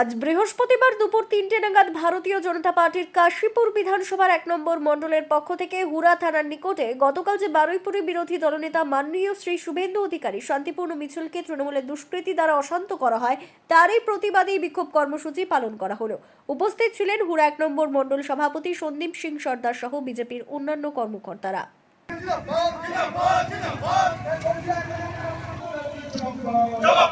আজ বৃহস্পতিবার দুপুর তিনটে নাগাদ ভারতীয় জনতা পার্টির কাশীপুর বিধানসভার এক নম্বর মণ্ডলের পক্ষ থেকে হুরা থানার নিকটে গতকাল যে বারুইপুরে বিরোধী দলনেতা মাননীয় শ্রী শুভেন্দু অধিকারী শান্তিপূর্ণ মিছিলকে তৃণমূলের দুষ্কৃতী দ্বারা অশান্ত করা হয়, তারই প্রতিবাদী বিক্ষোভ কর্মসূচি পালন করা হলো। উপস্থিত ছিলেন হুরা এক নম্বর মণ্ডল সভাপতি সন্দীপ সিং সর্দার সহ বিজেপির অন্যান্য কর্মকর্তারা। বিজেপিকে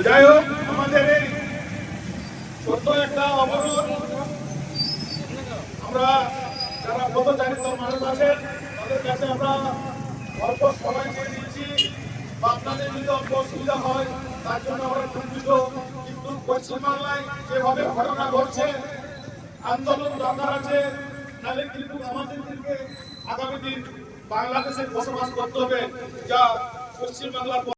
যাই হোক আমাদের এই ছোট্ট একটা অবরোধ। আমরা যারা পথচারিত মানুষ আছেন, তাদের কাছে আমরা অল্প সময় দিয়ে দিচ্ছি। বা আপনাদের যদি অল্প অসুবিধা হয়, তার জন্য আমরা দুঃখিত কিন্তু পশ্চিমবাংলায় যেভাবে ঘটনা ঘটছে, আন্দোলন দরকার আছে, তাহলে কিন্তু আমাদেরকে আগামী দিন বাংলাদেশে বসবাস করতে হবে, যা পশ্চিমবাংলার